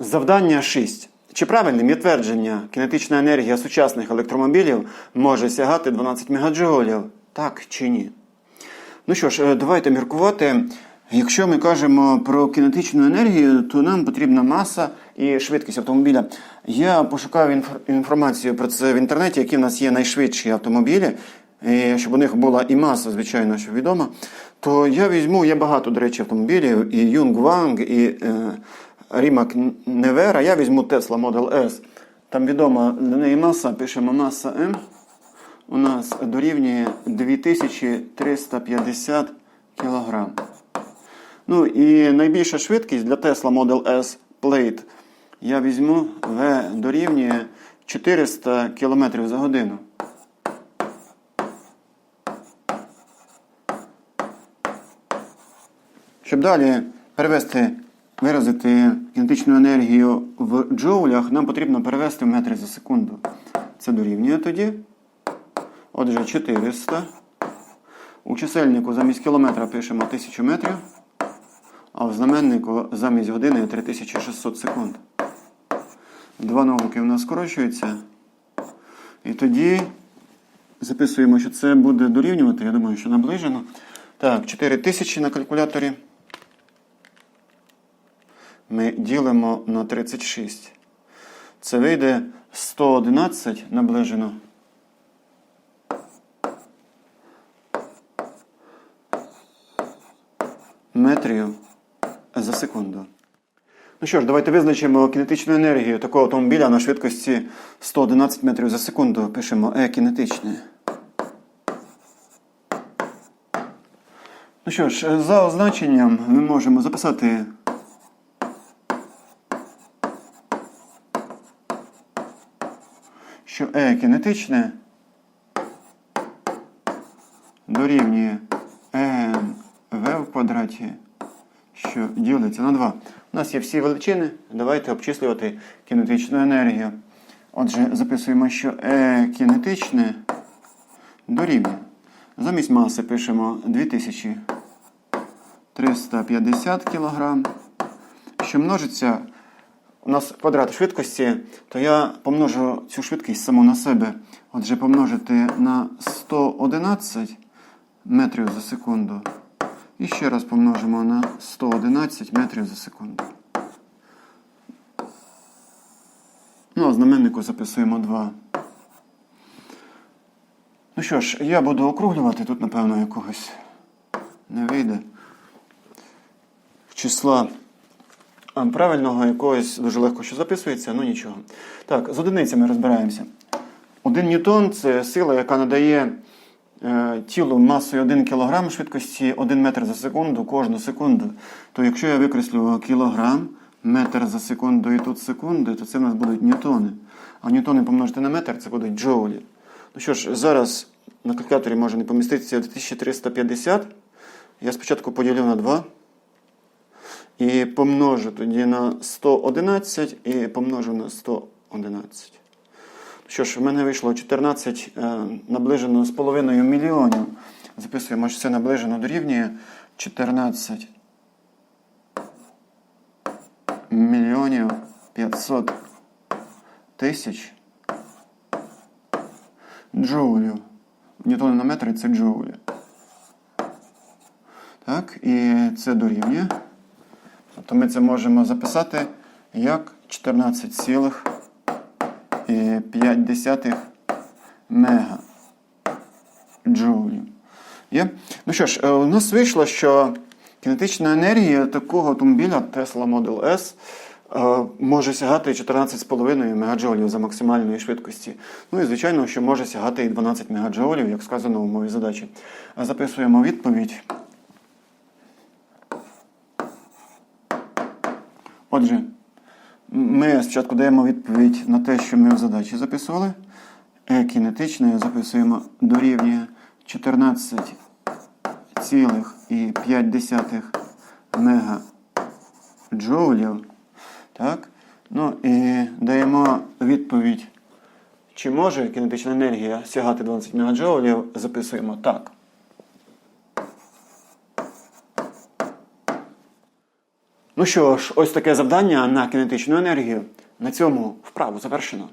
Завдання 6. Чи правильним є твердження, кінетична енергія сучасних електромобілів може сягати 12 МДж? Так чи ні? Ну що ж, е, давайте міркувати. Якщо ми кажемо про кінетичну енергію, то нам потрібна маса і швидкість автомобіля. Я пошукав інформацію про це в інтернеті, які в нас є найшвидші автомобілі, і щоб у них була і маса, звичайно, що відома. То я візьму, є багато, до речі, автомобілів, і Юнгванг, і е, Рімак Невера. Я візьму Tesla Model S. Там відома для неї маса, пишемо маса М у нас дорівнює 2350 кг. Ну і найбільша швидкість для Tesla Model S Plate я візьму V дорівнює 400 км за годину. Щоб далі перевести, виразити кінетичну енергію в джоулях, нам потрібно перевести в метри за секунду. Це дорівнює тоді. Отже, 400. У чисельнику замість кілометра пишемо 1000 метрів, а в знаменнику замість години 3600 секунд. Два нулики в нас скорочуються. І тоді записуємо, що це буде дорівнювати. Я думаю, що наближено. Так, 4000 на калькуляторі. Ми ділимо на 36. Це вийде 111 наближено. метрів за секунду. Ну що ж, давайте визначимо кінетичну енергію такого автомобіля на швидкості 111 метрів за секунду. Пишемо Е кінетичне. Ну що ж, за означенням ми можемо записати що Е кінетичне дорівнює МВ в квадраті, що ділиться на 2. У нас є всі величини. Давайте обчислювати кінетичну енергію. Отже, записуємо, що Е кінетичне дорівнює. Замість маси пишемо 2350 кг, що множиться. У нас квадрат швидкості, то я помножу цю швидкість саму на себе. Отже, помножити на 111 метрів за секунду. І ще раз помножимо на 111 метрів за секунду. Ну, а знаменнику записуємо 2. Ну що ж, я буду округлювати, тут, напевно, якогось не вийде. Числа правильного якогось дуже легко що записується, ну нічого. Так, з одиницями розбираємося. 1 ньютон це сила, яка надає е, тілу масою 1 кг швидкості 1 метр за секунду кожну секунду. То якщо я викреслю кілограм, метр за секунду і тут секунди, то це в нас будуть ньютони. А ньютони помножити на метр це будуть джоулі. Ну що ж, зараз на калькуляторі може не поміститися 2350. Я спочатку поділю на 2. Помножу тоді на 111 і помножу на 111. Що ж, в мене вийшло 14 е, наближено з половиною мільйонів. Записуємо, що це наближено дорівнює 14 мільйонів 500 тисяч джоулів. Ньютони на метри це джоулі. Так, і це дорівнює. Тобто ми це можемо записати як 14,5 мега джоулів. Ну що ж, е, у нас вийшло, що кінетична енергія такого автомобіля Tesla Model S е, може сягати 14,5 мегаджоулів за максимальної швидкості. Ну і звичайно, що може сягати і 12 мегаджоулів, як сказано в умові задачі. Записуємо відповідь. Отже, ми спочатку даємо відповідь на те, що ми в задачі записували. Е кінетичною записуємо дорівнює 14,5 мегаджоулів. Так? Ну і даємо відповідь, чи може кінетична енергія сягати 12 мегаджоулів, записуємо так. Ну що ж, ось таке завдання на кінетичну енергію. На цьому вправу завершено.